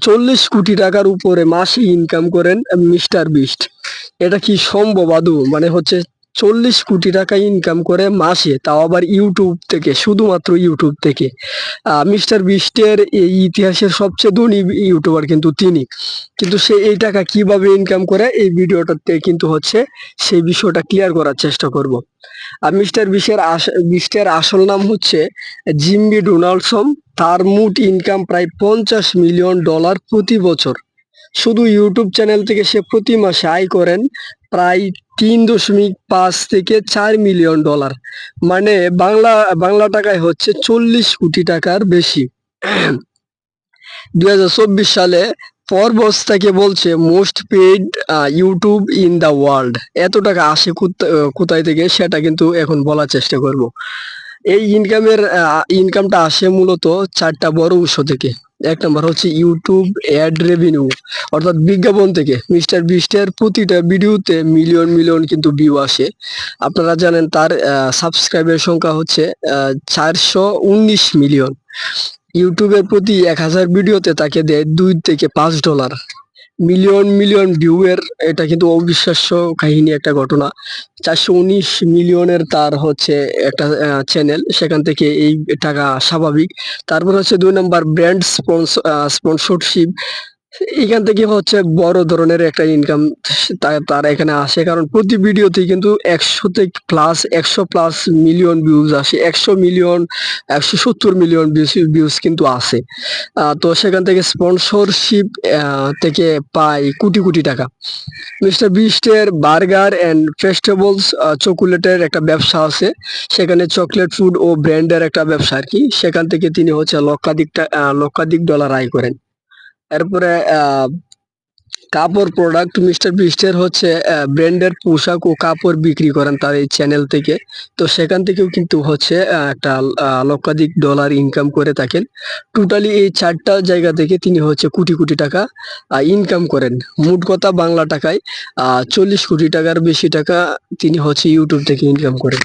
চল্লিশ কোটি টাকার উপরে মাসে ইনকাম করেন মিস্টার বিস্ট। এটা কি সম্ভব আদৌ? মানে হচ্ছে চল্লিশ কোটি টাকা ইনকাম করে মাসে, তাও আবার ইউটিউব থেকে, শুধুমাত্র ইউটিউব থেকে। মিস্টার বিস্টের এই ইতিহাসের সবচেয়ে ধনী ইউটিউবার কিন্তু তিনি। কিন্তু সে এই টাকা কীভাবে ইনকাম করে, এই ভিডিওটাতে কিন্তু হচ্ছে সেই বিষয়টা ক্লিয়ার করার চেষ্টা করব। আর মিস্টার বিশের বিস্টের আসল নাম হচ্ছে জিম্বি ডোনাল্ডসন। তার মোট ইনকাম প্রায় পঞ্চাশ মিলিয়ন ডলার প্রতি বছর। শুধু ইউটিউব চ্যানেল থেকে সে প্রতি মাসে আয় করেন প্রায় তিন দশমিক পাঁচ থেকে চার মিলিয়ন ডলার। মানে বাংলা বাংলা টাকায় হচ্ছে চল্লিশ কোটি টাকার বেশি। দুই সালে ফরবস তাকে বলছে most paid YouTube in the world এত টাকা আসে কোথা- কোথায় থেকে সেটা কিন্তু এখন বলার চেষ্টা করব। এই ইনকামের ইনকামটা আসে মূলত চারটা বড় উৎস থেকে। এক নম্বর হচ্ছে ইউটিউব অ্যাড রেভিনিউ অর্থাৎ বিজ্ঞাপন থেকে। মিস্টার বিস্টের প্রতিটা ভিডিওতে মিলিয়ন মিলিয়ন কিন্তু ভিউ আসে। আপনারা জানেন তার সাবস্ক্রাইবের সংখ্যা হচ্ছে চারশো উনিশ মিলিয়ন। ইউটিউবের প্রতি এক হাজার ভিডিওতে তাকে দেয় দুই থেকে পাঁচ ডলার মিলিয়ন মিলিয়ন ভিউয়ের এটা কিন্তু অবিশ্বাস্য কাহিনী একটা ঘটনা। চারশো উনিশ মিলিয়নের তার হচ্ছে একটা চ্যানেল সেখান থেকে এই টাকা স্বাভাবিক। তারপর হচ্ছে দুই নম্বর ব্র্যান্ড স্পন্সরশিপ এখান থেকে হচ্ছে বড় ধরনের একটা ইনকাম তার এখানে আসে। কারণ প্রতি ভিডিওতে কিন্তু একশো থেকে প্লাস একশো প্লাস মিলিয়ন ভিউজ আসে। একশো মিলিয়ন একশো সত্তর মিলিয়ন ভিউজ কিন্তু আসে। তো সেখান থেকে স্পন্সরশিপ থেকে পাই কোটি কোটি টাকা। মিস্টার বিস্টের বার্গার অ্যান্ড ভেজিটেবলস চকোলেটের একটা ব্যবসা আছে। সেখানে চকলেট ফুড ও ব্র্যান্ডের একটা ব্যবসা আর কি। সেখান থেকে তিনি হচ্ছে লক্ষাধিক লক্ষাধিক ডলার আয় করেন। এরপরে কাপড় প্রোডাক্ট মিস্টার বিস্টের হচ্ছে ব্র্যান্ডের পোশাক ও কাপড় বিক্রি করেন তার এই চ্যানেল থেকে। তো সেখান থেকেও কিন্তু হচ্ছে একটা লক্ষাধিক ডলার ইনকাম করে থাকেন। টোটালি এই চারটা জায়গা থেকে তিনি হচ্ছে কোটি কোটি টাকা ইনকাম করেন। মোট কথা বাংলা টাকায় চল্লিশ কোটি টাকার বেশি টাকা তিনি হচ্ছে ইউটিউব থেকে ইনকাম করেন।